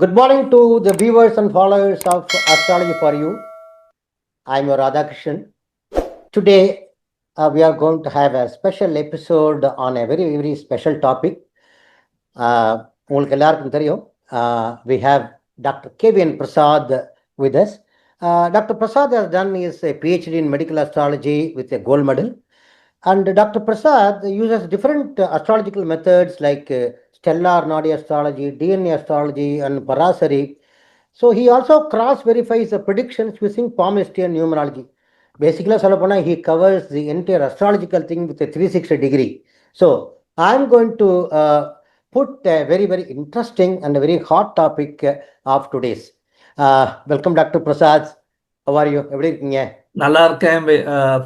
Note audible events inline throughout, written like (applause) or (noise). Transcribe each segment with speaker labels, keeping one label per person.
Speaker 1: Good morning to the viewers and followers of Astrology for You. I'm your Radhakrishnan. Today, uh, we are going to have a special episode on a very, very special topic. Uh, உங்களுக்கு எல்லாருக்கும் தெரியும் uh, we have Dr. Kevin Prasad with us. Uh, Dr. Prasad has done his uh, PhD in medical astrology with a gold medal. And Dr. Prasad uses different uh, uh, stellar Nadi astrology, DNA astrology, and Parasari. So he also cross verifies the predictions using palmistry and numerology. Basically, Salapana, he covers the entire astrological thing with a 360 degree. So I'm going to uh, put a very, very interesting and a very hot topic uh, of today's. Uh, welcome, Dr. Prasad. How are you? எப்படி இருக்கீங்க
Speaker 2: நல்லா இருக்கேன்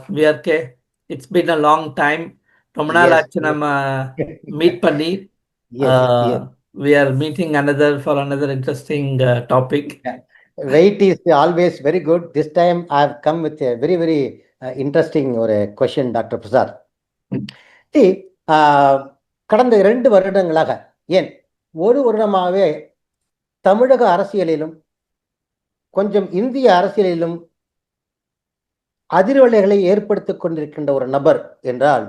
Speaker 2: VRK it's been a long time ரொம்ப நாள் ஆச்சு. நம்ம meet பண்ணி
Speaker 1: Yes, yes.
Speaker 2: We are meeting another for another interesting topic
Speaker 1: Weight is always very good. This time I have come with a very, very uh, interesting ஒரு question, Dr. Prasad. See, uh, கடந்த இரண்டு வருடங்களாக ஏன் ஒரு வருடமாகவே தமிழக அரசியலிலும் கொஞ்சம் இந்திய அரசியலிலும் அதிர்வலைகளை ஏற்படுத்திக் கொண்டிருக்கின்ற ஒரு நபர் என்றால்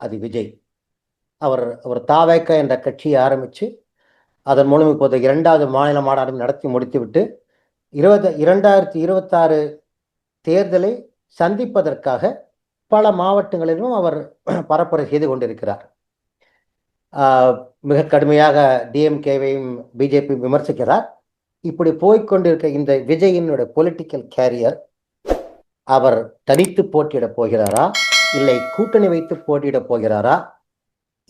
Speaker 1: அது விஜய் அவர் அவர் தாவேக்க என்ற கட்சியை ஆரம்பித்து அதன் மூலம் இப்போது இரண்டாவது மாநில மாநாடு நடத்தி முடித்துவிட்டு இருபது இரண்டாயிரத்தி இருபத்தாறு தேர்தலை சந்திப்பதற்காக பல மாவட்டங்களிலும் அவர் (clears throat) பரப்புரை செய்து கொண்டிருக்கிறார். மிக கடுமையாக டிஎம்கேவையும் பிஜேபி விமர்சிக்கிறார். இப்படி போய்கொண்டிருக்க இந்த விஜயினுடைய பொலிட்டிக்கல் கேரியர் அவர் தனித்து போட்டியிடப் போகிறாரா? இல்லை கூட்டணி வைத்து போட்டியிடப் போகிறாரா?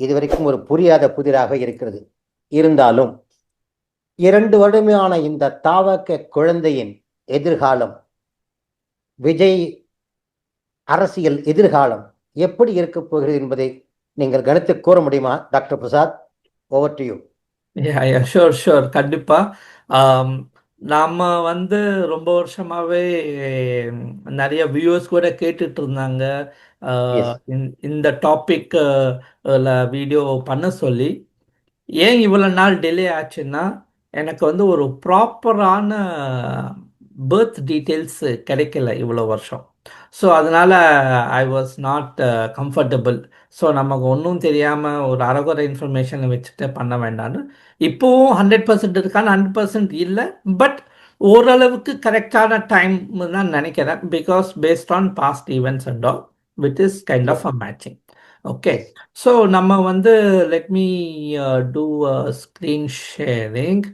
Speaker 1: இதுவரைக்கும் ஒரு புரியாத புதிராக இருக்கிறது. இருந்தாலும் இரண்டு வருடமையான இந்த தாவக குழந்தையின் எதிர்காலம் விஜய் அரசியல் எதிர்காலம் எப்படி இருக்கப் போகிறது என்பதை நீங்கள் கணித்து கூற முடியுமா? Doctor Prasad over to you
Speaker 2: sure sure கண்டிப்பா. நாம் வந்து ரொம்ப வருஷமாவே நிறைய வியூவர்ஸ் கூட கேட்டுட்டு இருந்தாங்க. இந்த- டாபிக் வீடியோ பண்ண சொல்லி ஏன் இவ்வளோ நாள் டிலே ஆச்சுன்னா எனக்கு வந்து ஒரு ப்ராப்பரான பர்த் டீட்டெயில்ஸ் கிடைக்கல இவ்வளோ வருஷம். ஸோ அதனால் I was not comfortable so நமக்கு ஒன்றும் தெரியாமல் ஒரு அறகுறை இன்ஃபர்மேஷனை வச்சுட்டு பண்ண வேண்டாம்னு. இப்போவும் ஹண்ட்ரட் பர்சன்ட் இருக்கான்னு ஹண்ட்ரட் பர்சன்ட் இல்லை. பட் ஓரளவுக்கு கரெக்டான டைம் தான் நினைக்கிறேன். Because based on past events and all with is kind of a matching okay so நம்ம வந்து let me do screen sharing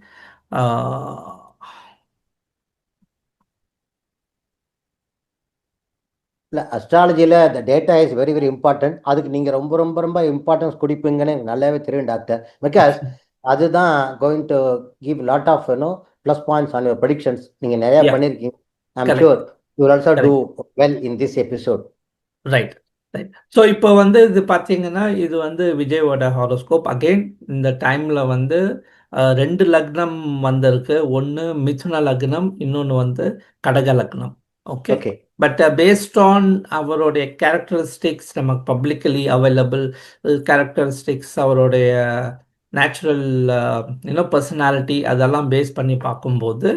Speaker 1: இல்லை அஸ்ட்ராலஜியில் the data is very very important அதுக்கு நீங்கள் ரொம்ப ரொம்ப ரொம்ப இம்பார்ட்டன்ஸ் கொடுப்பீங்கன்னு எனக்கு நல்லாவே தெரியும் டாக்டர் பிகாஸ் (laughs) அதுதான் going to give lot of you know plus points on your predictions நீங்கள் நிறைய. பண்ணியிருக்கீங்க
Speaker 2: Correct.
Speaker 1: Sure you also do well in this episode
Speaker 2: right right so இப்போ வந்து இது பார்த்தீங்கன்னா இது வந்து விஜயோட ஹாரோஸ்கோப் அகெயின் இந்த டைமில் வந்து ரெண்டு லக்னம் வந்திருக்கு. ஒன்று மிதுன லக்னம் இன்னொன்று வந்து கடக லக்னம். Okay
Speaker 1: okay
Speaker 2: but based on அவருடைய கேரக்டரிஸ்டிக்ஸ் நமக்கு பப்ளிக்கலி அவைலபிள் கேரக்டரிஸ்டிக்ஸ் அவருடைய நேச்சுரல் இன்னும் பர்சனாலிட்டி அதெல்லாம் பேஸ் பண்ணி பார்க்கும்போது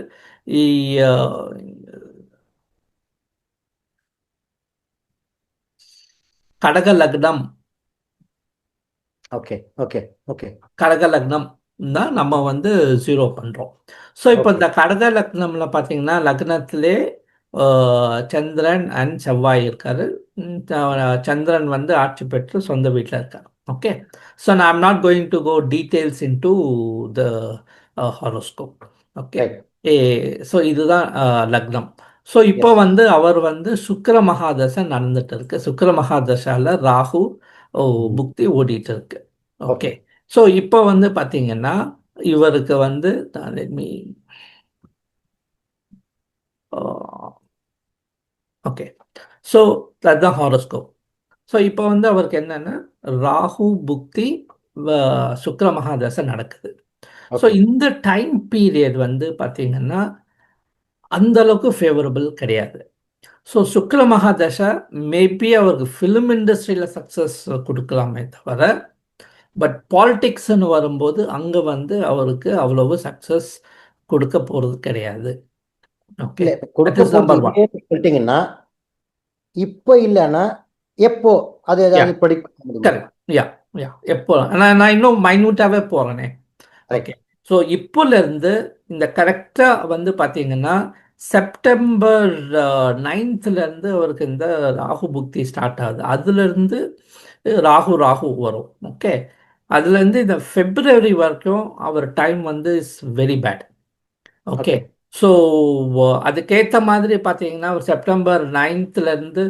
Speaker 2: கடக லக்னம்
Speaker 1: ஓகே ஓகே ஓகே
Speaker 2: கடக லக்னம் தான் நம்ம வந்து ஜீரோ பண்ணுறோம் ஸோ இப்போ. இந்த கடக லக்னம்ல பார்த்தீங்கன்னா லக்னத்திலே சந்திரன் அண்ட் செவ்வாய் இருக்காரு. சந்திரன் வந்து ஆட்சி பெற்று சொந்த வீட்டில் இருக்காரு. ஓகே ஸோ நான் I'm not going to go details in to the horoscope okay uh so இதுதான் லக்னம். ஸோ இப்போ வந்து அவர் வந்து சுக்கிர மகாதசை நடந்துட்டு இருக்கு. சுக்கிர மகாதசால ராகு புக்தி ஓடிட்டு இருக்கு. ஓகே. ஸோ இப்போ வந்து பார்த்தீங்கன்னா இவருக்கு வந்து me ஓகே. ஸோ அதுதான் ஹாரோஸ்கோப் ஸோ இப்போ வந்து அவருக்கு என்னன்னா ராகு புக்தி சுக்கிர மகாதசை நடக்குது. ஸோ இந்த டைம் பீரியட் வந்து பார்த்தீங்கன்னா அந்த அளவுக்கு ஃபேவரபிள் கிடையாது. ஸோ சுக்ர மகாதசா மேபி அவருக்கு ஃபிலிம் இண்டஸ்ட்ரியில் சக்ஸஸ் கொடுக்கலாமே தவிர பட் பாலிடிக்ஸ்னு வரும்போது அங்கே வந்து அவருக்கு அவ்வளவு சக்ஸஸ் கொடுக்க போறது கிடையாது.
Speaker 1: சொல்லிட்டீங்கன்னா இப்போ இல்லைன்னா எப்போ அது ஏதாவது
Speaker 2: கரெக்ட் யா யா எப்போ? நான் நான் இன்னும் மைன்யூட்டாகவே போகிறேனே. ஓகே ஸோ இப்போலேருந்து இந்த கரெக்டாக வந்து பார்த்தீங்கன்னா செப்டம்பர் நைன்த்துலேருந்து அவருக்கு இந்த ராகு புக்தி ஸ்டார்ட் ஆகுது. அதுலேருந்து ராகு ராகு வரும். ஓகே? அதுலேருந்து இந்த ஃபெப்ரவரி வரைக்கும் அவர் டைம் வந்து is very bad okay? So அதுக்கேற்ற மாதிரி பார்த்தீங்கன்னா ஒரு செப்டம்பர் நைன்த்லேருந்து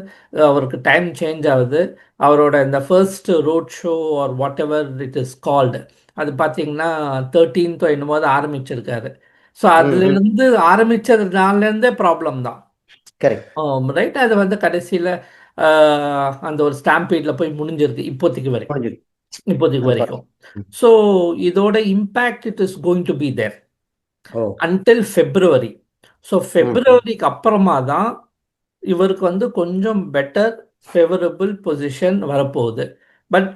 Speaker 2: அவருக்கு டைம் சேஞ்ச் ஆகுது. அவரோட இந்த first road show or whatever it is called அது பார்த்தீங்கன்னா தேர்ட்டீன்த்தோ என்னமோ தான் ஆரம்பிச்சிருக்காரு. ஸோ அதுலேருந்து ஆரம்பிச்சதுனாலேருந்தே ப்ராப்ளம் தான்.
Speaker 1: கரெக்ட்
Speaker 2: ரைட் அது வந்து கடைசியில் அந்த ஒரு ஸ்டாம்பீடில் போய் முடிஞ்சிருக்கு இப்போதைக்கு வரைக்கும். இப்போதைக்கு வரைக்கும். ஸோ இதோட impact it is going to be there until February so ஃபெப்ரவரிக்கு அப்புறமா தான் இவருக்கு வந்து கொஞ்சம் பெட்டர் ஃபேவரபிள் பொசிஷன் வரப்போகுது. But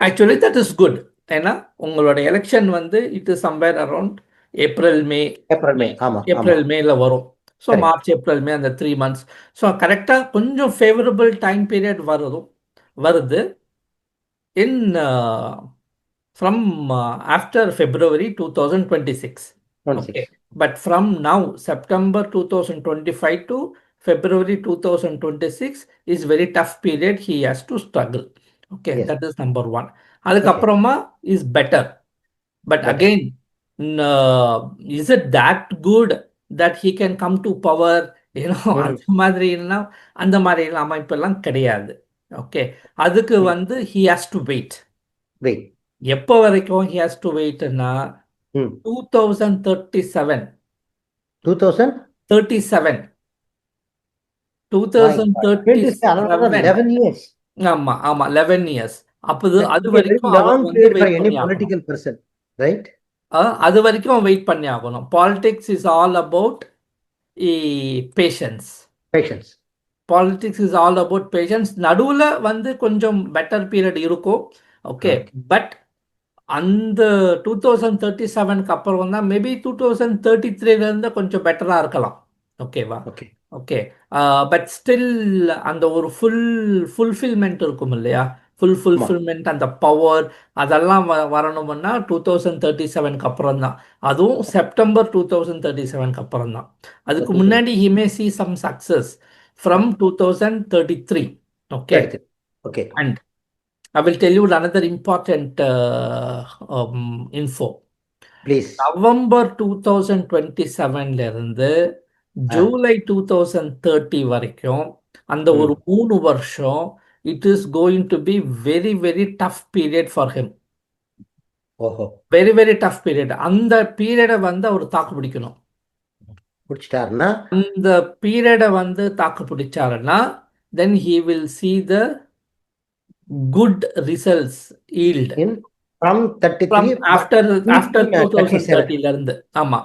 Speaker 2: actually that is good ஏன்னா உங்களோட எலெக்ஷன் வந்து it is somewhere around April May
Speaker 1: April May
Speaker 2: April மேல வரும். ஸோ. மார்ச் ஏப்ரல் மே அந்த த்ரீ மந்த்ஸ் ஸோ கரெக்டாக கொஞ்சம் ஃபேவரபிள் டைம் பீரியட் வருதும். வருது. In from after February two thousand twenty six Okay. But from now, September 2025 to February 2026 is very tough period. He has to struggle. Okay,
Speaker 1: Yes.
Speaker 2: that is number one. அதுக்கப்புறமா is better. But
Speaker 1: Better.
Speaker 2: again, n- uh, is it that good that he can come to power? You know,
Speaker 1: Mm.
Speaker 2: அந்த அந்த மாதிரி அமைப்பெல்லாம் கிடையாது okay அதுக்கு
Speaker 1: Mm.
Speaker 2: வந்து he has to wait.
Speaker 1: Wait
Speaker 2: எப்போ வரைக்கும் he has to waitனா
Speaker 1: ம்
Speaker 2: two thousand thirty seven
Speaker 1: two thousand
Speaker 2: thirty seven two thousand thirty seven
Speaker 1: eleven years
Speaker 2: ஆமா ஆமா லெவன் இயர்ஸ் அப்போது அது வரைக்கும்
Speaker 1: பர்சன் ரைட்
Speaker 2: அது வரைக்கும் வெயிட் பண்ணி ஆகணும் politics is all about patience
Speaker 1: patience
Speaker 2: politics is all about patience நடுவில் வந்து கொஞ்சம் பெட்டர் பீரியட் இருக்கும். ஓகே பட் அந்த டூ தௌசண்ட் தேர்ட்டி செவனுக்கு அப்புறம் தான் மேபி டூ தௌசண்ட் தேர்ட்டி த்ரீலேருந்து கொஞ்சம் பெட்டராக இருக்கலாம். ஓகேவா
Speaker 1: ஓகே
Speaker 2: ஓகே பட் ஸ்டில் அந்த ஒரு ஃபுல் ஃபுல்ஃபில்மெண்ட் இருக்கும் இல்லையா? ஃபுல் ஃபுல்ஃபில்மெண்ட் அந்த பவர் அதெல்லாம் வ வரணும்னா டூ தௌசண்ட் தேர்ட்டி செவனுக்கு அப்புறம் தான். அதுவும் செப்டம்பர் டூ தௌசண்ட் தேர்ட்டி செவனுக்கு அப்புறம் தான். அதுக்கு முன்னாடி he may see some success from two thousand thirty three okay
Speaker 1: okay
Speaker 2: And I will tell you another important uh, um, info.
Speaker 1: Please
Speaker 2: November two thousand twenty செவன்ல இருந்து July two thousand thirty வரைக்கும் அந்த. ஒரு மூணு வருஷம் it is going to be very very tough period for him
Speaker 1: ஓஹோ.
Speaker 2: Very very tough period அந்த பீரியடை வந்து அவர் தாக்கு பிடிக்கணும்.
Speaker 1: பிடிச்சிட்டாருன்னா?
Speaker 2: அந்த பீரியடை வந்து தாக்கு பிடிச்சாருன்னா then he will see the good results yield
Speaker 1: in from thirty
Speaker 2: from
Speaker 1: three
Speaker 2: after after
Speaker 1: uh,
Speaker 2: 2030 ல இருந்து. ஆமா.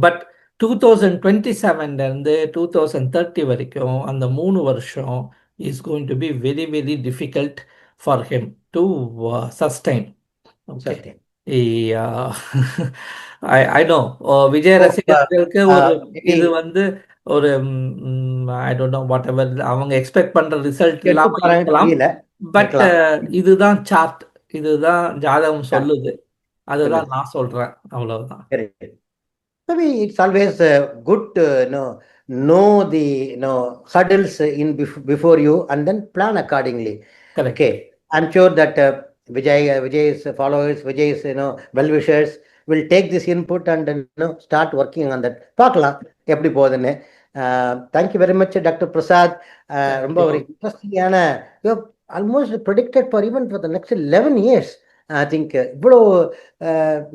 Speaker 2: பட் டூ தௌசண்ட் டுவெண்ட்டி செவன்ல இருந்து டூ தௌசண்ட் தேர்ட்டி வரைக்கும் அந்த மூணு வருஷம் is going to be very very difficult for him to sustain I know Vijay ரசிகர்களுக்கு ஒரு இது வந்து ஒரு I don't know whatever அவங்க எக்ஸ்பெக்ட் பண்ற ரிசல்ட் இல்லாம இருக்கலாம் பட். இதுதான் சார்ட் இதுதான் ஜாதகம் சொல்லுது அதுதான் நான் சொல்றேன் அவ்வளவுதான்.
Speaker 1: Maybe it's always uh, good to know, know the you know, hurdles in bef- before you and then plan accordingly.
Speaker 2: Correct
Speaker 1: Okay, I'm sure that uh, This input and you know start working on that. பார்க்கலாம் எப்படி போகுதுன்னு. Thank you very much doctor Prasad ரொம்ப ஒரு இன்ட்ரெஸ்டிங்கான almost predicted for even for the next eleven years I think இவ்வளோ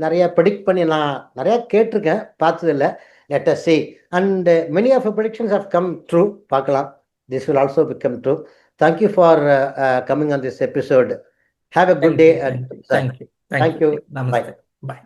Speaker 1: நிறைய predict பண்ணி நான் நிறைய கேட்டிருக்கேன் பார்த்ததில்ல. Let us see and many of predictions have come true பார்க்கலாம். This will also become true thank you for coming on this episode have a good day
Speaker 2: thank you thank you
Speaker 1: Thank you.
Speaker 2: நமஸ்தே பாய்